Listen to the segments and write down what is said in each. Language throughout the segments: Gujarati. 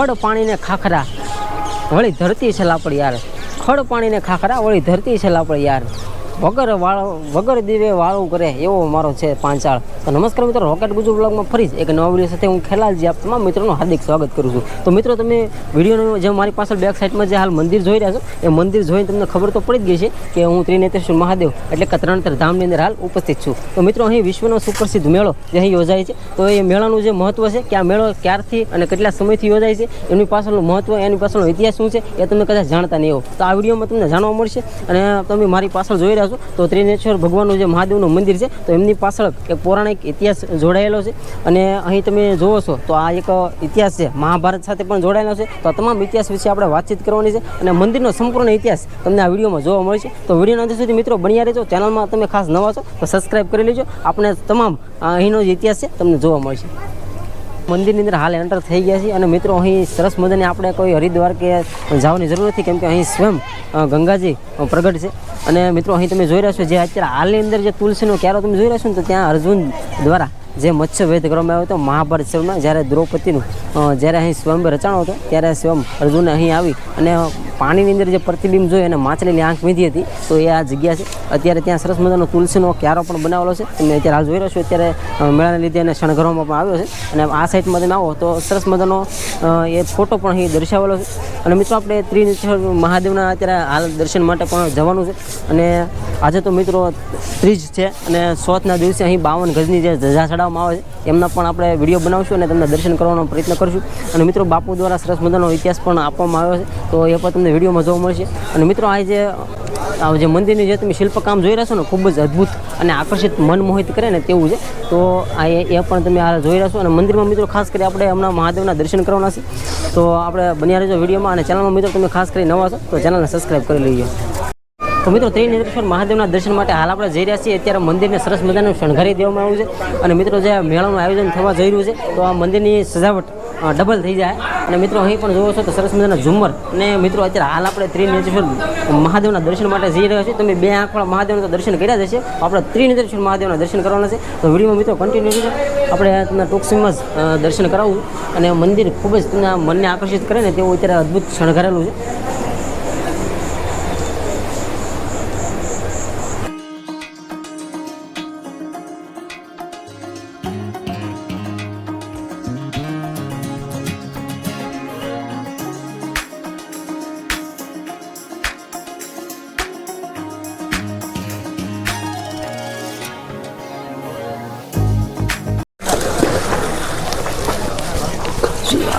ખડ પાણીને ખાખરા. વળી ધરતી છે લાપડ યાર ખડ પાણીને ખાખરા, વળી ધરતી છે લાપડ યાર વગર વાળો વગર દીવે વાળું કરે એવો મારો છે પાંચાળ. તો નમસ્કાર મિત્રો રોકેટ ગુજુ બ્લોગમાં ફરી જ એક નવા વીડિયો સાથે હું ખેલાલજી આપ તમામ મિત્રોનું હાર્દિક સ્વાગત કરું છું. તો મિત્રો, તમે વિડીયોનો જે મારી પાછળ બેક સાઈડમાં જે હાલ મંદિર જોઈ રહ્યા છો, એ મંદિર જોઈને તમને ખબર તો પડી જ ગઈ છે કે હું ત્રિનેત્રેશ્વર મહાદેવ એટલે કે ત્રણતર ધામની અંદર હાલ ઉપસ્થિત છું. તો મિત્રો, અહીં વિશ્વનો સુપ્રસિદ્ધ મેળો જે અહીં યોજાય છે, તો એ મેળાનું જે મહત્વ છે, કે આ મેળો ક્યારથી અને કેટલા સમયથી યોજાય છે, એની પાછળનું મહત્વ, એની પાછળનો ઇતિહાસ શું છે, એ તમે કદાચ જાણતા નહીં હો. તો આ વિડીયોમાં તમને જાણવા મળશે અને તમે મારી પાછળ જોઈ રહ્યા છો. તો ત્રિનેશ્વર ભગવાનનું જે મહાદેવનું મંદિર છે, તો એમની પાછળ એક પૌરાણિક ઇતિહાસ જોડાયેલો છે. અને અહીં તમે જુઓ છો, તો આ એક ઇતિહાસ છે. મહાભારત સાથે પણ જોડાયેલો છે. તો આ તમામ ઇતિહાસ વિશે આપણે વાતચીત કરવાની છે અને મંદિરનો સંપૂર્ણ ઇતિહાસ તમને આ વિડીયોમાં જોવા મળશે તો વિડીયોના અંત સુધી મિત્રો બન્યા રહેજો. ચેનલમાં તમે ખાસ નવા છો, તો સબસ્ક્રાઇબ કરી લેજો. આપણે તમામ અહીંનો જે ઇતિહાસ છે, તમને જોવા મળશે. મંદિરની અંદર હાલ એન્ટર થઈ ગયા છે અને મિત્રો, અહીં સરસ મજાની આપણે કોઈ હરિદ્વાર કે જવાની જરૂર નથી, કેમ કે અહીં સ્વયં ગંગાજી પ્રગટ છે. અને મિત્રો, અહીં તમે જોઈ રહ્યા છો જે અત્યારે હાલની અંદર જે તુલસીનો ક્યારો તમે જોઈ રહ્યા છો ને, તો ત્યાં અર્જુન દ્વારા જે મત્સ્ય વેધ કરવામાં આવ્યો હતો, મહાભારત શિવમાં, જ્યારે દ્રૌપદીનું જ્યારે અહીં સ્વયં રચાણો હતો, ત્યારે સ્વયં અર્જુને અહીં આવી અને પાણીની અંદર જે પ્રતિબિંબ જોયું અને માછલીની આંખ મીધી હતી, તો એ આ જગ્યા છે. અત્યારે ત્યાં સરસ મજાનો તુલસીનો ક્યારો પણ બનાવેલો છે. તમે અત્યારે હાલ જોઈ રહ્યો છો અત્યારે મેળાને લીધે એને શણગારવામાં પણ આવ્યો છે. અને આ સાઈડમાં તમે આવો તો સરસ મજાનો એ ફોટો પણ અહીં દર્શાવેલો છે. અને મિત્રો આપણે ત્રિનેશ્વર મહાદેવના અત્યારે હાલ દર્શન માટે પણ જવાનું છે. અને આજે તો મિત્રો ત્રીજ છે અને સોથના દિવસે અહીં બાવન ગજની જે ધજા ચડાવવામાં આવે છે, એમના પણ આપણે વીડિયો બનાવશું અને તમને દર્શન કરવાનો પ્રયત્ન કરશું. અને મિત્રો બાપુ દ્વારા સરસ મજાનો ઇતિહાસ પણ આપવામાં આવ્યો છે. તો એ પણ તમને વિડીયોમાં જોવા મળશે. અને મિત્રો, આ જે આ જે મંદિરની જે તમે શિલ્પકામ જોઈ રહ્યા છો ને, ખૂબ જ અદ્ભુત અને આકર્ષિત મન મોહિત કરે ને તેવું છે. તો આ એ પણ તમે આ જોઈ રહ્યા છો. અને મંદિરમાં મિત્રો, ખાસ કરી આપણે હમણાં મહાદેવના દર્શન કરવાના છે. તો આપણે બન્યા રહેજો વિડીયોમાં અને ચેનલમાં મિત્રો, તમે ખાસ કરી નવા છો, તો ચેનલને સબસ્ક્રાઈબ કરી લેજો. તો મિત્રો, ત્રિનેત્રેશ્વર મહાદેવના દર્શન માટે હાલ આપણે જઈ રહ્યા છીએ. અત્યારે મંદિરને સરસ મજાનું શણગારી દેવામાં આવ્યું છે. અને મિત્રો, જે મેળાનું આયોજન થવા જઈ રહ્યું છે, તો આ મંદિરની સજાવટ ડબલ થઈ જાય. અને મિત્રો, અહીં પણ જોવો છો તો સરસ મજાના ઝુમ્મર. અને મિત્રો, અત્યારે હાલ આપણે ત્રિનેત્રેશ્વર મહાદેવના દર્શન માટે જઈ રહ્યા છીએ. તમે બે આંખવાળા મહાદેવના દર્શન કર્યા જ આપણે ત્રિનેત્રેશ્વર મહાદેવના દર્શન કરવાના છે. તો વિડીયોમાં મિત્રો કન્ટિન્યુ છે આપણે તમને ટૂંક સમયમાં જ દર્શન કરાવવું અને મંદિર ખૂબ જ તમને મનને આકર્ષિત કરે ને તેવું અત્યારે અદ્ભુત શણગારેલું છે.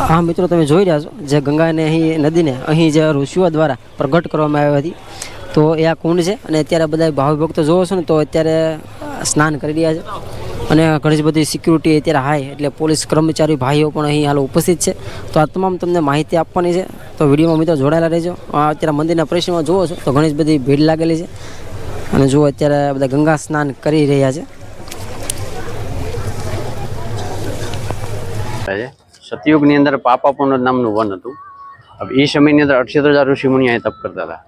હા, મિત્રો, તમે જોઈ રહ્યા છો, જે ગંગાને અહીં, નદીને અહીં જે ઋષિઓ દ્વારા પ્રગટ કરવામાં આવી હતી. તો એ આ કુંડ છે અને અત્યારે બધા ભાવિ ભક્તો જોવો છો ને, તો અત્યારે સ્નાન કરી રહ્યા છે. અને ઘણી બધી સિક્યુરિટી અત્યારે હાય, એટલે પોલીસ કર્મચારી ભાઈઓ પણ અહીં હાલ ઉપસ્થિત છે. તો આ તમામ તમને માહિતી આપવાની છે. તો વિડીયોમાં મિત્રો જોડાયેલા રહેજો. અત્યારે મંદિરના પરિસરમાં જુઓ છો, તો ઘણી બધી ભીડ લાગેલી છે. અને જુઓ અત્યારે બધા ગંગા સ્નાન કરી રહ્યા છે. સતયુગની અંદર પાપાપુન નામનું વન હતું. હવે એ સમયની અંદર અઠ્યોતર હજાર ઋષિમુનિ અહીં તપ કરતા હતા.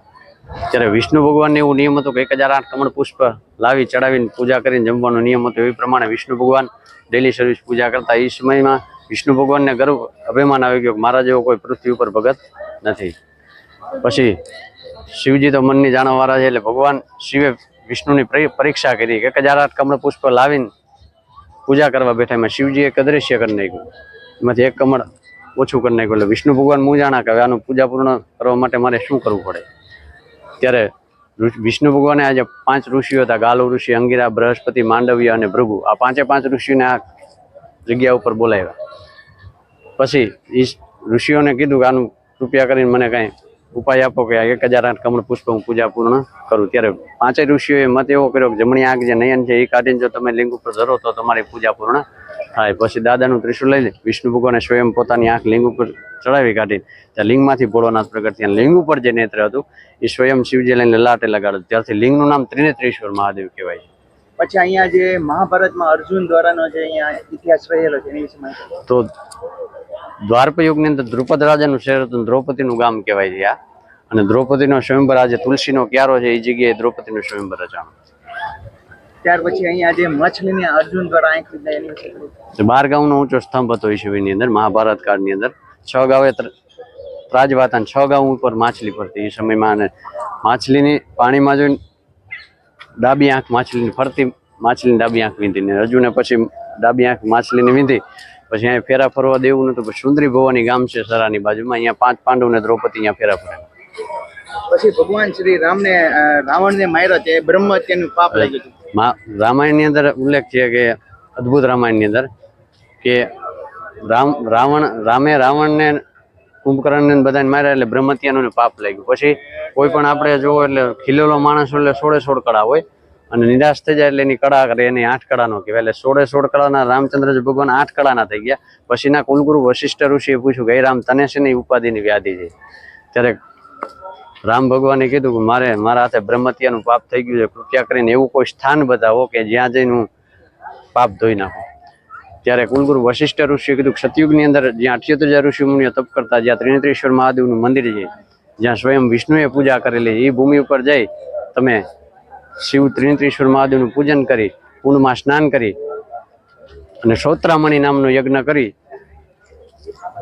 ત્યારે વિષ્ણુ ભગવાનને એવું નિયમ હતો કે એક હજાર આઠ કમળ પુષ્પ લાવી ચડાવીને પૂજા કરીને જમવાનો નિયમ હતો એ પ્રમાણે વિષ્ણુ ભગવાન ડેલી સર્વિસ પૂજા કરતા. એ સમયમાં વિષ્ણુ ભગવાનને ગર્વ, અભિમાન આવી ગયો કે મારા જેવો કોઈ પૃથ્વી ઉપર ભગત નથી. પછી શિવજી તો મનની જાણવાવાળા છે એટલે ભગવાન શિવે વિષ્ણુની પરીક્ષા કરી એક હજાર આઠ કમળ પુષ્પ લાવીને પૂજા કરવા બેઠા. એમાં શિવજીએ એક અદ્રશ્ય કરી નાખ્યું. એમાંથી એક કમળ ઓછું કરી નાખ્યું. એટલે વિષ્ણુ ભગવાન મૂંઝાણા કે હવે આનું પૂજા પૂર્ણ કરવા માટે મારે શું કરવું પડે? ત્યારે વિષ્ણુ ભગવાને આજે પાંચ ઋષિઓ હતા. ગાલુ ઋષિ, અંગીરા, બૃહસ્પતિ, માંડવ્ય અને ભૃગુ. આ પાંચે પાંચ ઋષિને આ જગ્યા ઉપર બોલાવ્યા. પછી એ ઋષિઓને કીધું કે આનું કૃપયા કરીને મને કાંઈ ઉપાય આપો કે એક હજાર આઠ કમળ પુષ્પ હું પૂજા પૂર્ણ કરું. ત્યારે પાંચેય ઋષિઓએ મત એવો કર્યો કે જમણી આંખ જે નયન છે એ કાઢીને જો તમે લિંગ ઉપર ધરો તો તમારી પૂજા પૂર્ણ થાય પછી દાદાનું ત્રિશુલ લઈ લે વિષ્ણુ ભગવાને સ્વયં પોતાની આંખ લિંગ ઉપર ચડાવી કાઢી. ત્યાં લિંગમાંથી ભોળોનાથ પ્રગટ થયા. લિંગ ઉપર જે નેત્ર હતું એ સ્વયં શિવજી લઈને લાટે લગાડ્યું. ત્યારથી લિંગનું નામ ત્રિનેત્રેશ્વર મહાદેવ કહેવાય છે. પછી અહીંયા જે મહાભારતમાં અર્જુન દ્વારાનો જે અહીંયા ઇતિહાસ રહેલો છે એની વિશે તો દ્વારપ યુગની અંદર દ્રુપદ રાજાનું શહેર હતું દ્રૌપદીનું ગામ કહેવાય છે આ. અને દ્રૌપદીનો સ્વયંવર આજે તુલસીનો ક્યારો છે એ જગ્યાએ દ્રૌપદીનો સ્વયંવર રચાણો ત્યાર પછી અહીંયા જે મછલીને અર્જુન દ્વારા આંખ થોડુંક. બાર ગામનો ઊંચો સ્તંભ હતો એ શિવની અંદર મહાભારત કાળની અંદર. છ ગાવે ત્ર- ત્રાજવા હતા અને છ ગાઉ ઉપર માછલી ફરતી. એ સમયમાં અને માછલીની પાણીમાં જોઈને ડાબી આંખ માછલીની ફરતી માછલીની ડાબી આંખ વીંધી ને હજુ ને પછી ડાબી આંખ માછલીની વીંધી. પછી અહીંયા ફેરા ફરવા દેવું નતું પછી સુંદરી ભવાની ગામ છે સરાની બાજુમાં. અહીંયા પાંચ પાંડવ ને દ્રૌપદી અહીંયા ફેરા ફરે. પછી ભગવાન શ્રી રામને રાવણને માર્યો તે બ્રહ્મહત્યાનું પાપ લાગ્યું રામાયણની અંદર ઉલ્લેખ છે કે અદ્ભુત રામાયણની અંદર કે રામ, રાવણ, રામે રાવણને કુંભકર્ણને બધાને માર્યા એટલે બ્રહ્મત્યાનું પાપ લાગ્યું. પછી કોઈ પણ આપણે જોવો એટલે ખીલેલો માણસ એટલે સોળે સોળ કળા હોય અને નિરાશ થઈ જાય એટલે એની કળા કરે, એની આઠ કળાનો કહેવાય. એટલે સોળે સોળ કળાના રામચંદ્રજી ભગવાન આઠ કળાના થઈ ગયા. પછીના કુલગુરુ વશિષ્ઠ ઋષિએ પૂછ્યું કે રામ, તને શેની ઉપાધિની વ્યાધિ છે? ત્યારે રામ ભગવાને કીધું કે મારે, મારા હાથે બ્રહ્મત્યાનું પાપ થઈ ગયું છે, કૃપયા કરીને એવું કોઈ સ્થાન બતાવો કે જ્યાં જઈને હું પાપ ધોઈ નાખું. ત્યારે કુલગુરુ વશિષ્ઠ ઋષિએ કીધું સતયુગની અંદર જ્યાં અઠ્યોતેર હજાર ઋષિ મુનિઓ તપ કરતા, જ્યાં ત્રિનેત્રેશ્વર મહાદેવનું મંદિર છે, જ્યાં સ્વયં વિષ્ણુએ પૂજા કરેલી એ ભૂમિ ઉપર જઈ તમે શિવ ત્રિનેત્રેશ્વર મહાદેવનું પૂજન કરી, કુંડમાં સ્નાન કરી અને શ્રોત્રામણી નામનો યજ્ઞ કરી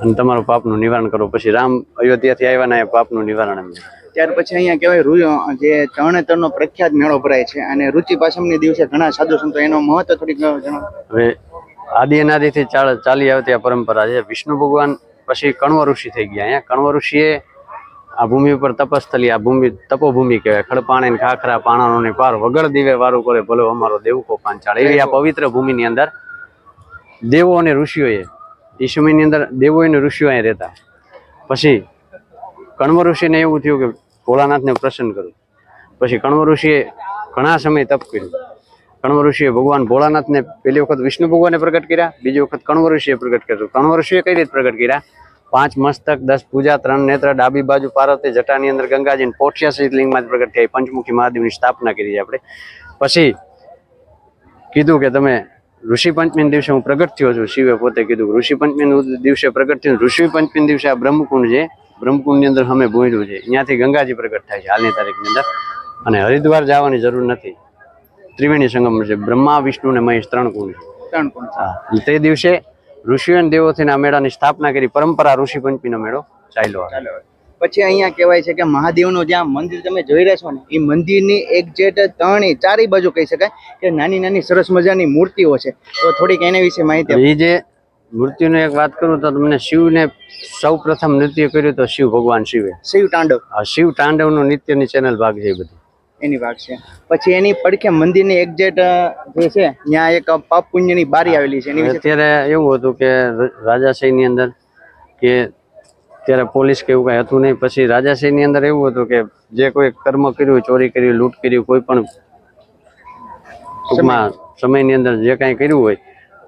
અને તમારું પાપનું નિવારણ કરો. પછી રામ અયોધ્યાથી આવ્યા ને પાપનું નિવારણ એમને. ત્યાર પછી અહીંયા કહેવાય રૂ જે તરણેતરનો પ્રખ્યાત મેળો ભરાય છે અને રુચિ પાસમની દિવસે ઘણા સાધુ સંતો એનો મહત્વ થોડીક જણાવો. હવે આદિ અનાદિથી ચાલ આવતી આ પરંપરા છે. વિષ્ણુ ભગવાન પછી કણવ ઋષિ થઈ ગયા. અહીંયા કણવ ઋષિએ આ ભૂમિ ઉપર તપસ્થલી આ ભૂમિ તપોભૂમિ કહેવાય. ખડપાણી ખાખરા પાણાનો ને પાર વગર દીવે વારું કરે ભલે અમારો દેવકો પાંચાળ. એવી આ પવિત્ર ભૂમિની અંદર દેવો અને ઋષિઓએ ઈસુમીની અંદર દેવો અને ઋષિઓ અહીં રહેતા. પછી કણવ ઋષિને એવું થયું કે ભોળાનાથને પ્રસન્ન કરું. પછી કણવ ઋષિએ ઘણા સમય તપ કર્યું. કણવ ઋષિએ ભગવાન ભોળાનાથને પહેલી વખત વિષ્ણુ ભગવાને પ્રગટ કર્યા, બીજી વખત કણવ ઋષિએ પ્રગટ કર્યું. કણવ ઋષિએ કઈ રીતે પ્રગટ કર્યા? પાંચ મસ્તક, દસ પૂજા, ત્રણ નેત્ર, ડાબી બાજુ પાર્વતી, જટાની અંદર ગંગાજી ને પોઠિયા સહિત લિંગમાં પ્રગટ થયા. પંચમુખી મહાદેવની સ્થાપના કરી આપણે. પછી કીધું કે તમે ઋષિ પંચમી દિવસે હું પ્રગટ થયો છું. શિવે પોતે કીધું ઋષિ પંચમી દિવસે પ્રગટ થયું. ઋષિ પંચમી દિવસે આ બ્રહ્મકુંડ છે બ્રહ્મકુંડની અંદર અમે ભૂંડ્યું છે. ત્યાંથી ગંગાજી પ્રગટ થાય છે હાલની તારીખની અંદર. અને હરિદ્વાર જવાની જરૂર નથી. ત્રિવેણી સંગમ છે. બ્રહ્મા વિષ્ણુ અને મહેશ ત્રણ કુંડ છે. ત્રણ કોણ હા. તે દિવસે ઋષિઓ અને દેવોથી આ મેળાની સ્થાપના કરી પરંપરા ઋષિ પંચમીનો મેળો ચાલ્યો આવે. પછી અહીંયા કહેવાય છે કે મહાદેવનું જ્યાં મંદિર તમે જોઈ રહ્યા છો ને એ મંદિરની એક જેટ ત્રણેય ચારેય બાજુ કહી શકાય કે નાની નાની સરસ મજાની મૂર્તિઓ છે. તો થોડીક એના વિશે માહિતી એ જે મૃત્યુની એક વાત કરું તો તમને શિવને સૌ પ્રથમ નૃત્ય કર્યું તો શિવ ભગવાન શિવે. શિવ તાંડવ. આ શિવ તાંડવનું નૃત્યની ચેનલ ભાગ છે બધી. એની વાત છે. પછી એની પડખે મંદિરની એક્ઝેટ જે છે ત્યાં એક પાપ પુણ્યની બારી આવેલી છે. એની અત્યારે એવું હતું કે રાજાશાહીની અંદર કે ત્યારે પોલીસ કે એવું કાંઈ હતું નહીં. પછી રાજાશાહીની અંદર એવું હતું કે જે કોઈ કર્મ કર્યું, ચોરી કરી લૂંટ કર્યું, કોઈ પણ ટૂંકમાં સમયની અંદર જે કાંઈ કર્યું હોય,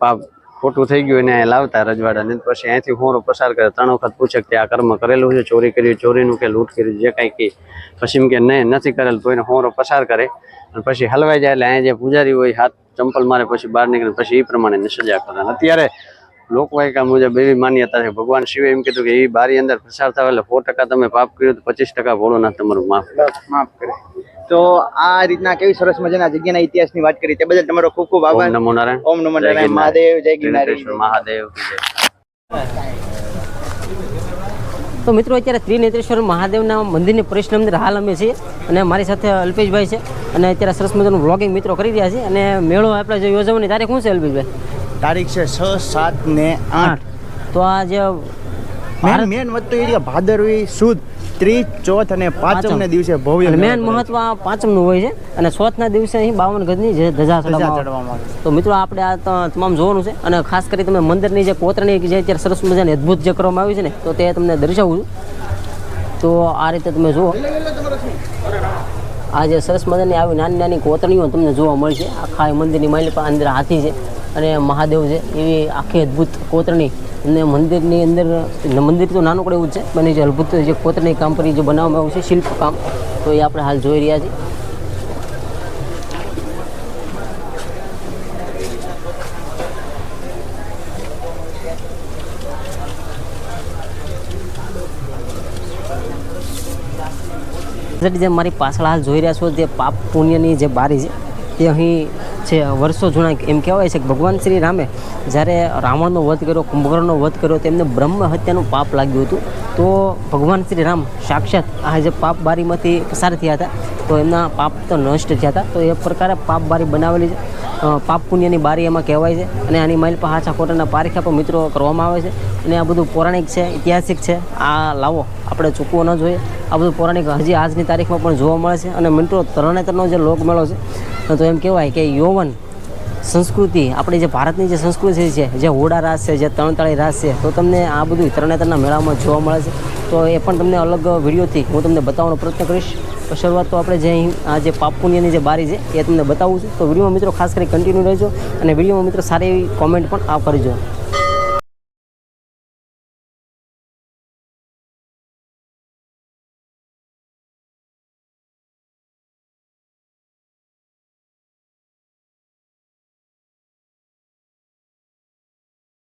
પાપ ખોટું થઈ ગયું એને લાવતા રજવાડાને પછી અહીંથી હોરો પસાર કરે. ત્રણ વખત પૂછે કે આ કર્મ કરેલું છે, ચોરી કર્યું, ચોરીનું કે લૂંટ કર્યું, જે કાંઈ કહે. પછી એમ કે નહીં, નથી કરેલ, તો એને હોરો પસાર કરે. અને પછી હલવાઈ જાય એટલે અહીંયા જે પૂજારી હોય, હાથ ચંપલ મારે, પછી બહાર નીકળે, પછી એ પ્રમાણે સજા કરે અત્યારે લોકવાયકા મુજબ એવી માન્યતા છે. ભગવાન શિવે એમ કીધું કે એ બારી અંદર પસાર થાય એટલે સો ટકા તમે પાપ કર્યું તો પચીસ ટકા ભોળોનાથ તમારું માફ. માફ કરે. તો આ રીતના કેવી સરસ મજાના જગ્યાના ઇતિહાસની વાત કરી. તે બદલ તમારો ખૂબ ખૂબ આભાર. નમો નારાયણ. ઓમ નમો નારાયણ. મહાદેવ જય ગિરનારી. મહાદેવ તો મિત્રો અત્યારે ત્રિનેત્રેશ્વર મહાદેવના મંદિરની પરિશ્રમ અંદર હાલ અમે છીએ અને મારી સાથે અલ્પેશભાઈ છે અને અત્યારે સરસ મજાનું વ્લોગિંગ મિત્રો કરી રહ્યા છે અને મેળો આપણે જે યોજવાની તારીખ શું છે અલ્પેશભાઈ? તારીખ છે છ સાત ને આઠ. તો આ જે મેન મેન વસ્તુ એ ભાદરવી સુદ ત્રીસ ચોથ અને પાંચમ ને દિવસે ભવ્ય મેન મહત્વ આ પાંચમનું હોય છે. અને ચોથના દિવસે અહીં બાવન ગજની જે ધજા. ચડવામાં આવે. તો મિત્રો આપણે આ તમામ જોવાનું છે. અને ખાસ કરી તમે મંદિરની જે કોતરણી જે અત્યારે સરસ મજાની અદ્ભુત જે કરવામાં આવી છે ને તો તે તમને દર્શાવું છું. તો આ રીતે તમે જુઓ. આ જે સરસ મજાની આવી નાની નાની કોતરણીઓ તમને જોવા મળશે. આખા મંદિરની માલિકા અંદર હાથી છે. અને મહાદેવ છે, એવી આખી અદ્ભુત કોતરણી. અને મંદિરની અંદર મંદિર તો નાનકડું એવું છે, પણ જે અદ્ભુત જે કોતરણી કામ પર જે બનાવવામાં આવ્યું છે, શિલ્પ કામ, તો એ આપણે હાલ જોઈ રહ્યા છીએ. જે મારી પાછળ હાલ જોઈ રહ્યા છો, જે પાપ પુણ્યની જે બારી છે તે અહીં છે વર્ષો જૂના એમ કહેવાય છે કે ભગવાન શ્રી રામે જ્યારે રાવણનો વધ કર્યો, કુંભકર્ણનો વધ કર્યો, તેમને બ્રહ્મ હત્યાનું પાપ લાગ્યું હતું. તો ભગવાન શ્રી રામ સાક્ષાત આ જે પાપ બારીમાંથી પસાર થયા હતા, તો એમના પાપ તો નષ્ટ થયા હતા. તો એ પ્રકારે પાપ બારી બનાવેલી છે. પાપ પુણ્યની બારી એમાં કહેવાય છે અને આની માઇલ પર હાચા ખોટાના પારખા પણ મિત્રો કરવામાં આવે છે. અને આ બધું પૌરાણિક છે, ઐતિહાસિક છે. આ લાવો, આપણે ચૂકવો ન જોઈએ. આ બધું પૌરાણિક હજી આજની તારીખમાં પણ જોવા મળે છે. અને મિત્રો તરણેતરનો જે લોકમેળો છે તો એમ કહેવાય કે યૌવન સંસ્કૃતિ, આપણી જે ભારતની જે સંસ્કૃતિ છે, જે હોડા રાસ છે, જે તરણતાળી રાસ છે, તો તમને આ બધું તરણેતરના મેળામાં જોવા મળે છે. તો એ પણ તમને અલગ વિડીયોથી હું તમને બતાવવાનો પ્રયત્ન કરીશ. તો શરૂઆત તો આપણે જે આ જે પાપુનિયાની જે બારી છે, એ તમને બતાવું છું. તો વિડીયોમાં મિત્રો ખાસ કરી કન્ટિન્યુ રહેજો અને વિડીયોમાં મિત્રો સારી એવી કોમેન્ટ પણ આ કરજો.